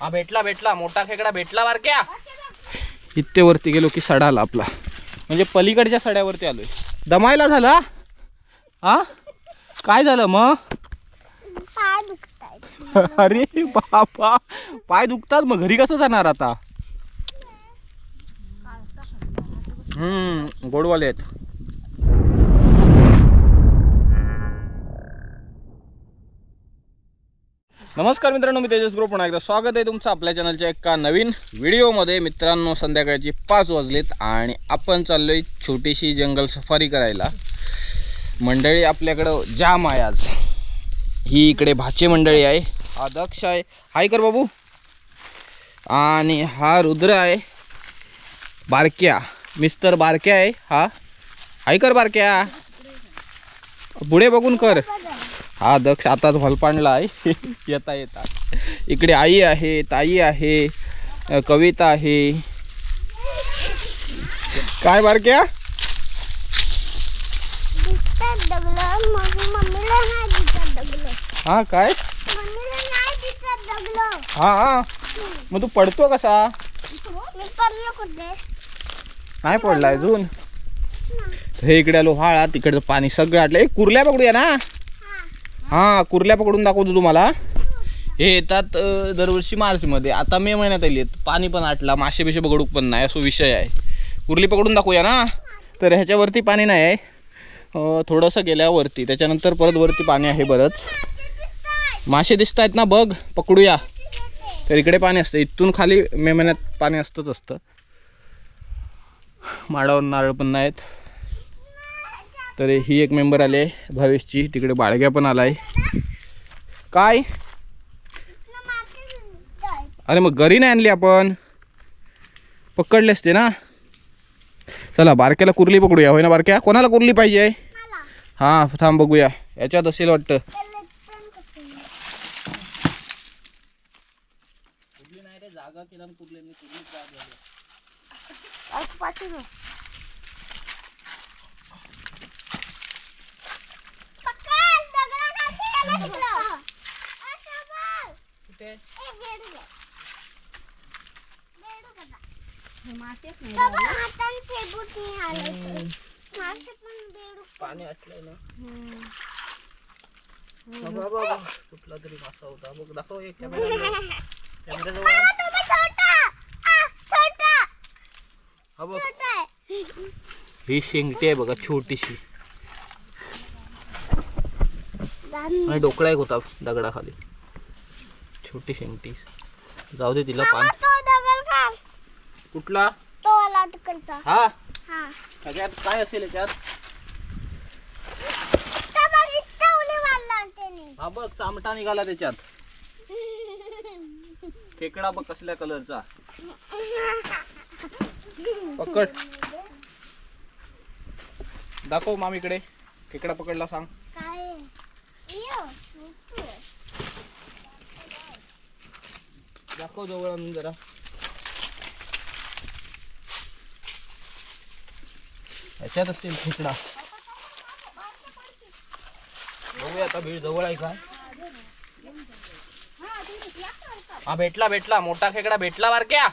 हा भेटला भेटला. मोठा खेकडा भेटला बारक्या इथे वरती गेलो की सडा आला आपला. म्हणजे पलीकडच्या सड्यावरती आलोय. दमायला झाला हा? काय झालं मग अरे बापा पाय दुखतात मग घरी कसं जाणार आता? हम्म गोडवाले आहेत. नमस्कार मित्रांनो मी तेजस ग्रुप. पुन्हा एकदा स्वागत आहे तुमचं आपल्या चॅनलच्या एका नवीन व्हिडिओमध्ये मित्रांनो संध्याकाळची पाच वाजलेत आणि आपण चाललोय छोटीशी जंगल सफारी करायला. मंडळी आपल्याकडं जाम आहे आज. ही इकडे भाचे मंडळी आहे. हा दक्ष आहे. हाय कर बाबू. आणि हा रुद्र आहे. बारक्या. मिस्टर बारक्या आहे. हा. हाय कर बारक्या. पुढे बघून कर. हा दक्ष आताच भलपांडला आहे. येता येता. इकडे आई आहे ताई आहे कविता आहे. काय बारक्या? हा काय? हा हा. मग तू पडतो कसा? नाही पडला अजून. हे इकडे आलो हा तिकडचं पाणी सगळं आटलं. एक कुर्ल्या पकडूया ना. हां कुर्ल्या पकडून दाखवतो तुम्हाला. हे येतात दरवर्षी मार्चमध्ये. आता मे महिन्यात आली आहेत. पाणी पण आटला मासे बिशे पकडूक पण नाही असो विषय आहे. कुर्ली पकडून दाखवूया ना? तर ह्याच्यावरती पाणी नाही आहे. थोडंसं गेल्यावरती. त्याच्यानंतर परत वरती पाणी आहे बरंच. मासे दिसत आहेत ना बघ. पकडूया. तर इकडे पाणी असतं. इथून खाली मे महिन्यात पाणी असतंच असतं. माडावर नारळ पण नाहीत. तर ही एक मेंबर आले भावेशची. तिकडे बाळग्या पण आलाय. काय? अरे मग घरी नाही आणली आपण. पकडले असते ना. चला बारक्याला कुर्ली पकडूया. होय ना बारक्या? कोणाला कुर्ली पाहिजे? हा थांब बघूया. याच्यात असेल वाटतं. कुर्ली नाही रे जागा केला पाणी ना. बाबा बाबा कुठला तरी मासा होता. बघ दाखव एक कॅमेरा कॅमेरा हा ही शेंगटी आहे बघा छोटीशी. आणि डोकळा एक होता दगडाखाली. छोटी शेंगटी जाऊ दे तिला पाणी कुठला? हा? सगळ्यात काय असेल याच्यात? हा बघ चामटा निघाला त्याच्यात. खेकडा बघ कसल्या कलरचा पकड. दाखव मामीकडे. खेकडा पकडला सांग. दाखव जवळ आणून जरा याच्यात असतील खेकडा बघूया आता भीड जवळ आहे काय हा भेटला भेटला मोठा खेकडा भेटला बारक्या.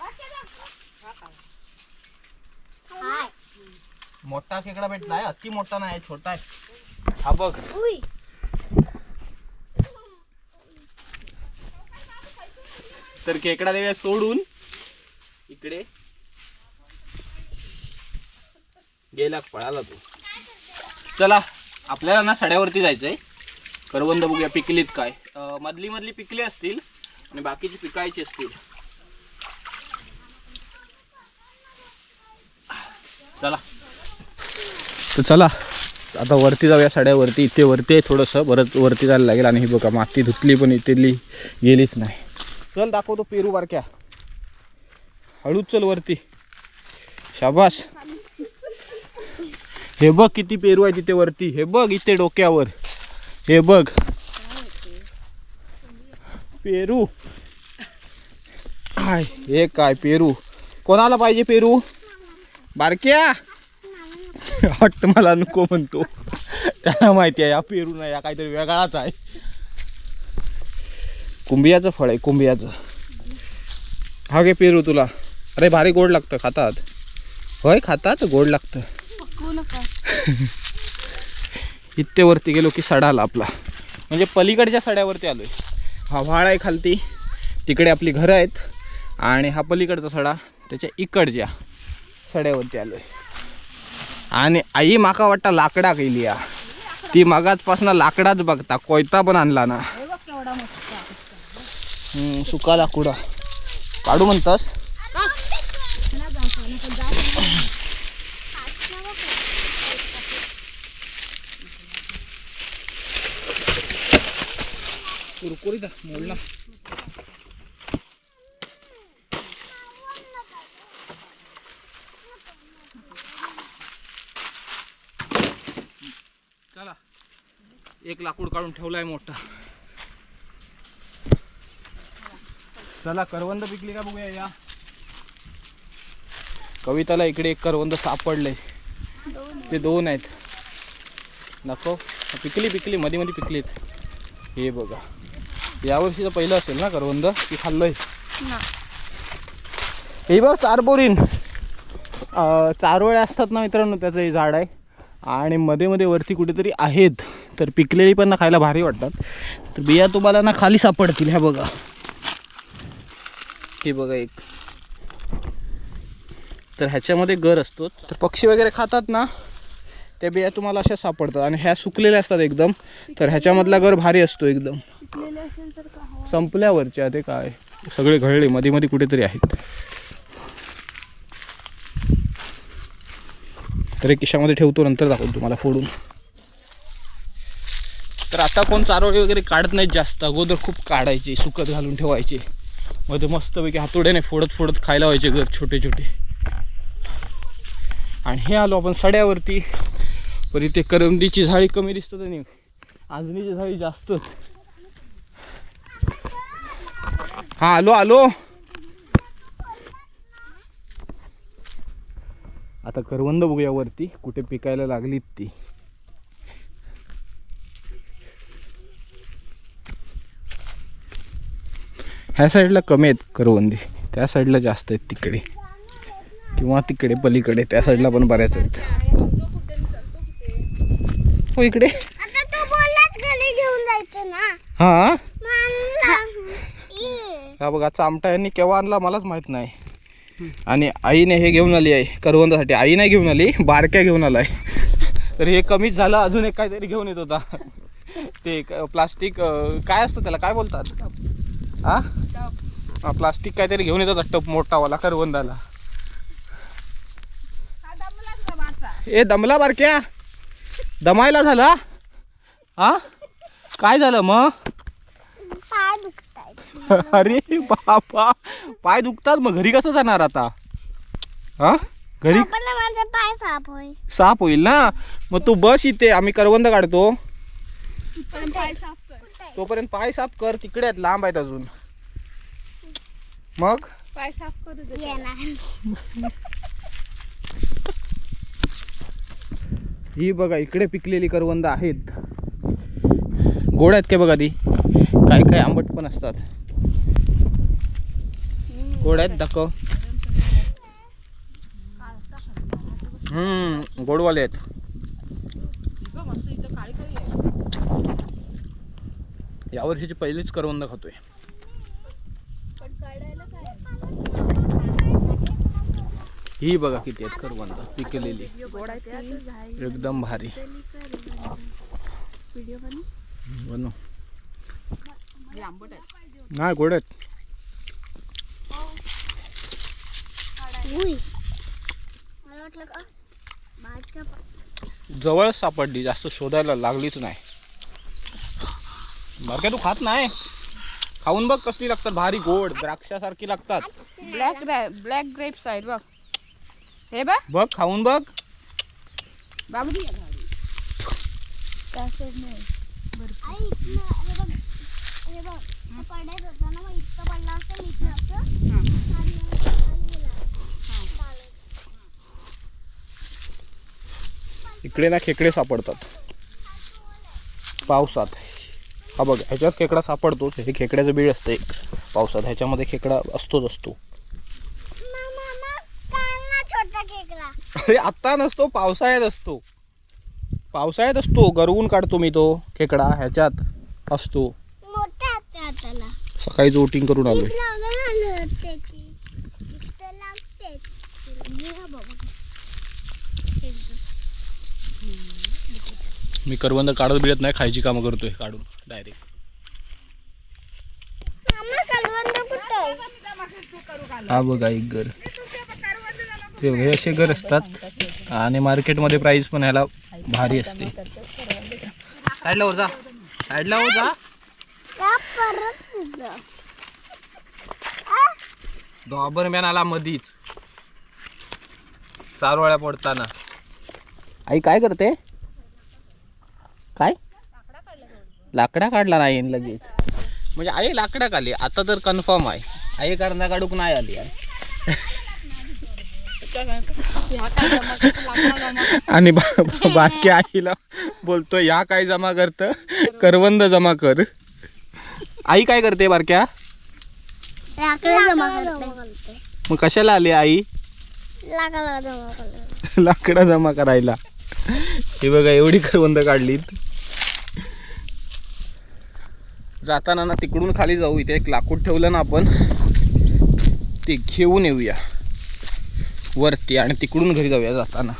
मोठा खेकडा भेटलाय अति मोठा नाही छोटा आहे. हा बघ. तर खेकडा देव्या सोडून. इकडे. गेला पळाला तो. चला आपल्याला ना सड्यावरती जायचंय. करवंद बघूया पिकलीत काय. मधली मधली पिकली असतील आणि बाकीची पिकायची असतील. चला. तर चला आता वरती जाऊया सड्यावरती. इथे वरती आहे थोडंसं बरंच वरती जायला लागेल. आणि हे बघा माती धुतली पण इथेली गेलीच नाही. चल दाखवतो पेरू बारक्या. हळूच चल वरती. शाबास. हे बघ किती पेरू आहे तिथे वरती. हे बघ इथे डोक्यावर. हे बघ. पेरू. आय, हे काय पेरू? कोणाला पाहिजे पेरू? बारक्या? वाटतं मला नको म्हणतो. त्याला माहिती आहे या पेरू नाही या काहीतरी वेगळाच आहे. कुंभियाचं फळ आहे कुंभियाचं हा घे पेरू तुला. अरे भारी गोड लागतं खातात. होय खातात गोड लागतं. इथे वरती गेलो की सडा आला आपला. म्हणजे पलीकडच्या सड्यावरती आलोय. हा व्हाळ आहे खालती. तिकडे आपली घरं आहेत. आणि हा पलीकडचा सडा त्याच्या इकडच्या सड्यावरती आलोय. आणि आई माका वाटतं लाकडा गेली या. ती मगाचपासून लाकडाच बघता कोयता पण आणला ना. सुका लाकुडा काढू म्हणतास? कुरकुरीत मोडला. चला एक लाकूड काढून ठेवलाय मोठा. चला करवंद पिकली का बघूया या. कविताला इकडे एक करवंद सापडलंय ते दोन आहेत. दाखव. पिकली पिकली मध्ये मध्ये पिकलीत हे बघा. यावर्षीचं पहिलं असेल ना करवंद? की खाल्लंय? हे बघ चारबोरीन. अं, चारोळ्या असतात ना मित्रांनो त्याचं हे झाड आहे. आणि मध्ये मध्ये वरती कुठेतरी आहेत. तर पिकलेली पण ना खायला भारी वाटतात. तर बिया तुम्हाला ना खाली सापडतील ह्या बघा. हे बघा एक. तर ह्याच्यामध्ये गर असतो तर पक्षी वगैरे खातात ना त्या बिया तुम्हाला अशा सापडतात आणि ह्या सुकलेल्या असतात एकदम. तर ह्याच्यामधला गर भारी असतो एकदम. संपल्यावरच्या ते काय? सगळे घळले मध्ये मध्ये कुठेतरी आहेत. तर एक खिशामध्ये ठेवतो नंतर दाखवतो तुम्हाला फोडून. तर आता कोण चारोळी वगैरे काढत नाहीत जास्त. अगोदर खूप काढायचे सुकत घालून ठेवायचे. मग ते मस्तपैकी हातोड्याने फोडत फोडत खायला व्हायचे घर छोटे छोटे. आणि हे आलो आपण सड्यावरती. पण इथे करमदीची झाडी कमी दिसतात आणि आजणीची झाडी जास्तच हा आलो आलो. आता करवंद बघूया वरती कुठे पिकायला लागलीत ती. ह्या साईडला कमी आहेत करवंदी. त्या साईडला जास्त आहेत तिकडे. किंवा तिकडे पलीकडे. त्या साईडला पण बऱ्याच आहेत. हो इकडे. हा? हा बघा चामटा यांनी केव्हा आणला मलाच माहीत नाही. आणि आईने हे घेऊन आली आहे करवंदासाठी. आई नाही घेऊन आली बारक्या घेऊन आलाय. तर हे कमीच झालं अजून एक काहीतरी घेऊन येत होता. ते प्लास्टिक काय असतं त्याला? काय बोलतात? हा? प्लास्टिक काहीतरी घेऊन येत टप मोठावाला करवंदाला? ए दमला बारक्या. दमायला झाला हा? काय झालं मग अरे बापा पाय दुखतात मग घरी कसं जाणार आता? हा? घरी होय साफ होईल. ना? मग तू बस इथे आम्ही करवंद काढतो. तोपर्यंत पाय साफ कर तिकडे आहेत लांब आहेत अजून. मग? पाय साफ करू येणार ही बघा इकडे पिकलेली करवंद आहेत. गोड आहेत का बघा ती? काय काय आंबट पण असतात. गोड आहेत दाखव. हम्म गोडवाले आहेत. यावर्षीची पहिलीच करवंद खातोय. ही बघा किती आहेत करवंद पिकलेली एकदम भारी. बनव. नाही गोड आहेत. जवळ सापडली जास्त शोधायला लागलीच नाही. बरं काय तू खात नाही? खाऊन बघ कसली लागतात भारी गोड द्राक्षासारखी लागतात. ब्लॅक ब्लॅक ग्रेप्स आहेत बघ. हे बघ. बघ खाऊन बघ. बाबू त्या साईडने आई इथनं हे बघ हे बघ हे पडत होता ना मग इतकं पडला असतं इथनं असं आणि- आणि गेला. चालेल. इकडे ना खेकडे सापडतात. पावसात. हा बघ ह्याच्यात खेकडा सापडतोच हे खेकड्याचं बीळ असतं एक. पावसात ह्याच्यामध्ये खेकडा असतोच असतो. अरे आत्ता नसतो पावसाळ्यात असतो. पावसाळ्यात असतो गरवून काढतो मी तो खेकडा ह्याच्यात असतो. सकाळी जोटिंग करून आलो हा मी करवंद काढत बिडत नाही खायची कामं करतोय काढून डायरेक्ट? हा बघा एक घर. ते बघा हे असे घर असतात आणि मार्केटमध्ये प्राइस पण ह्याला भारी असते. साईडला वर जा. साईडला वर जा. डॉबरमॅन आला मधीच. चारोळ्या पडताना. आई काय करते? काय? लाकडा काढला नाही लगेच. म्हणजे आई लाकडा काढली आता तर कन्फर्म आहे. आई करण्या काढूक नाही आली आणि बाकी आईला बोलतो या काय जमा करत? करवंद जमा कर. आई काय करते बारक्या? लाकडं जमा करते. मग कशाला आली आई? लाकडं जमा करते. लाकडा जमा करायला. हे बघा एवढी करवंद काढलीत. जाताना ना तिकडून खाली जाऊ इथे एक लाकूड ठेवलं ना आपण ते घेऊन येऊया. वरती आणि तिकडून घरी जाऊया जाताना.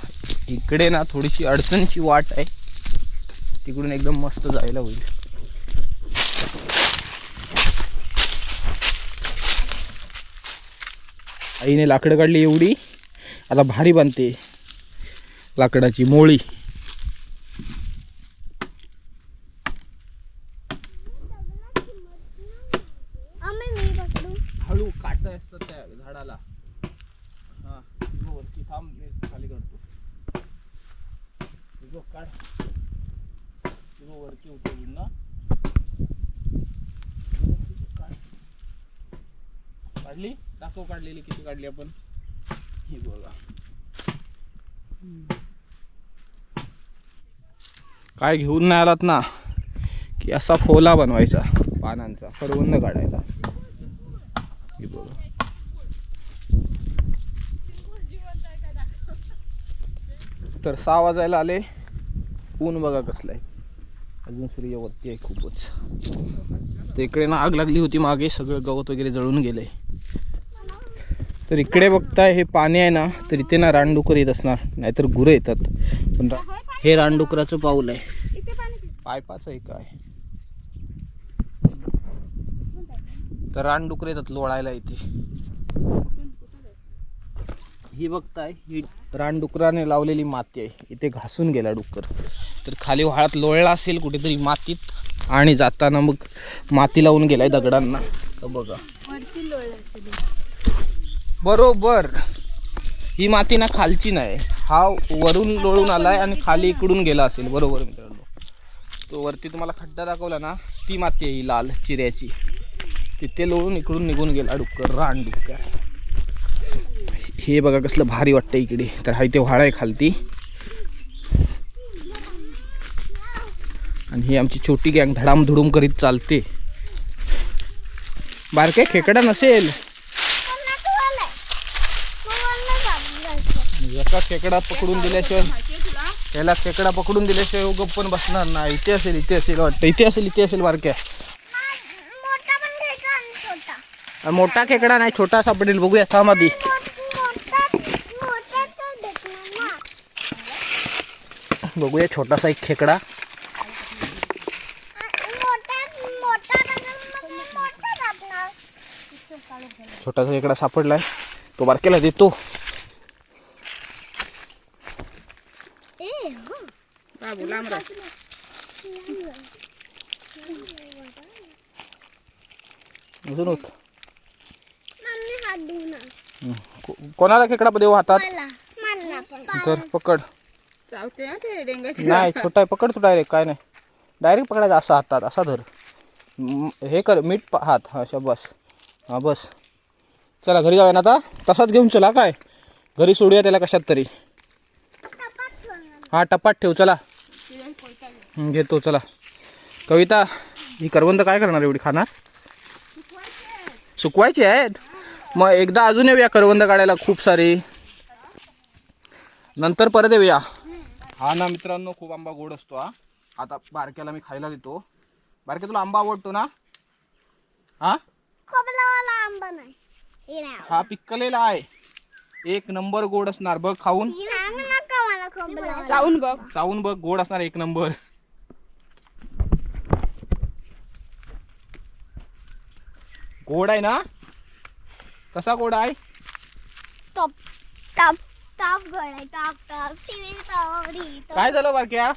इकडे ना थोडीशी अडचणीची वाट आहे. तिकडून एकदम मस्त जायला होईल. आईने लाकडं काढली एवढी. आता भारी बनते लाकडाची मोळी आम्ही मी पकडू हळू काट असतात त्या झाडाला हा इगो वरती थांब मी खाली करतो इगो काढ इगो वरती उतरली ना काढ. काढली? दाखव काढलेली किती काढली आपण. हे बघा. काय घेऊन नाही आलात ना की असा फोला बनवायचा पानांचा करवंद काढायचा. हे बघा. तर सहा वाजायला आले. ऊन बघा कसलं आहे अजून सूर्य वरती आहे खूपच. तर इकडे ना आग लागली होती मागे सगळं गवत वगैरे जळून गेलंय. तर इकडे बघताय हे पाणी आहे ना तर इथे ना रानडुकर येत असणार नाहीतर गुरं येतात. पण हे रानडुकराचं पाऊल आहे. पायपाचं आहे. काय तर रानडुकर येतात लोळायला इथे. ही बघताय ही रानडुकराने लावलेली माती आहे. इथे घासून गेला डुक्कर. तर खाली व्हाळात लोळला असेल कुठेतरी मातीत आणि जाताना मग माती लावून गेलाय दगडांना. तर बघा. बरोबर. ही माती ना खालची नाही. हा वरून लोळून आला आहे आणि खाली इकडून गेला असेल. बरोबर मित्रांनो. तो वरती तुम्हाला खड्डा दाखवला ना ती माती आहे ही लाल चिऱ्याची. तिथे लोळून इकडून निघून गेला डुक्कर रान डुक्कर. हे बघा कसलं भारी वाटतं इकडे. तर हा इथे व्हाळ आहे खालती. आणि ही आमची छोटी गँग धडाम धुडूम करीत चालते. बारके खेकडा नसेल. का खेकडा पकडून दिल्याशिवाय? त्याला खेकडा पकडून दिल्याशिवाय उगप पण बसणार नाही. इथे असेल इथे असेल वाटतं. इथे असेल इथे असेल बारक्या मोठा खेकडा नाही छोटा सापडेल. बघूया थांब बघूया छोटासा एक खेकडा. छोटासा खेकडा सापडलाय. तो बारकेला देतो ए हो लांब राह. अजून होत. कोणाला खेकडा देऊ हातात? तर पकड. चावते ना ते डेंगाची नाही छोटा आहे पकड तू डायरेक्ट काय नाही. डायरेक्ट पकडायचा असा हातात असा धर. हे कर मीठ पा- हात हा बस हा बस. चला घरी जाऊया ना आता. तसाच घेऊन चला काय? घरी सोडूया त्याला कशात तरी. हा टपात ठेव चला. घेतो चला. कविता ही करवंद काय करणार एवढी खाणार? सुकवायची आहेत. मग एकदा अजून येऊया करवंद काढायला खूप सारी. नंतर परत येऊया. हा ना मित्रांनो खूप आंबा गोड असतो हा. आता बारक्याला मी खायला देतो. बारक्या तुला आंबा आवडतो ना? हा? खोबलावाला आंबा नाही. हे. हा पिकलेला आहे. एक नंबर गोड असणार बघ खाऊन. हे चावून बघ. चावून बघ गोड असणार एक नंबर. गोड आहे ना? कसा गोड आहे? टॉप टॉप टॉप गोड आहे टॉप टॉप. टीव्ही टॉवरी काय झालं बारक्या?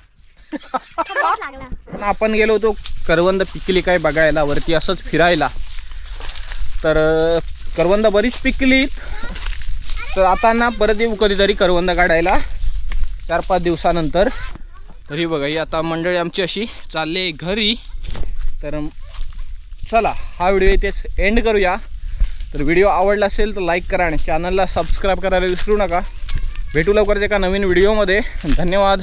लागला. पण आपण गेलो होतो करवंद पिकली काय बघायला वरती असंच फिरायला. तर करवंद बरीच पिकलीत. तर आता ना परत येऊ कधीतरी करवंद काढायला चार पाच दिवसानंतर. तरी बघा ही आता मंडळी आमची अशी चालली घरी. तर चला हा व्हिडिओ इथेच एंड करूया. तर व्हिडिओ आवडला असेल तर लाईक करा आणि चॅनलला सबस्क्राईब करायला विसरू नका. भेटू लवकरच एका नवीन व्हिडिओमध्ये धन्यवाद.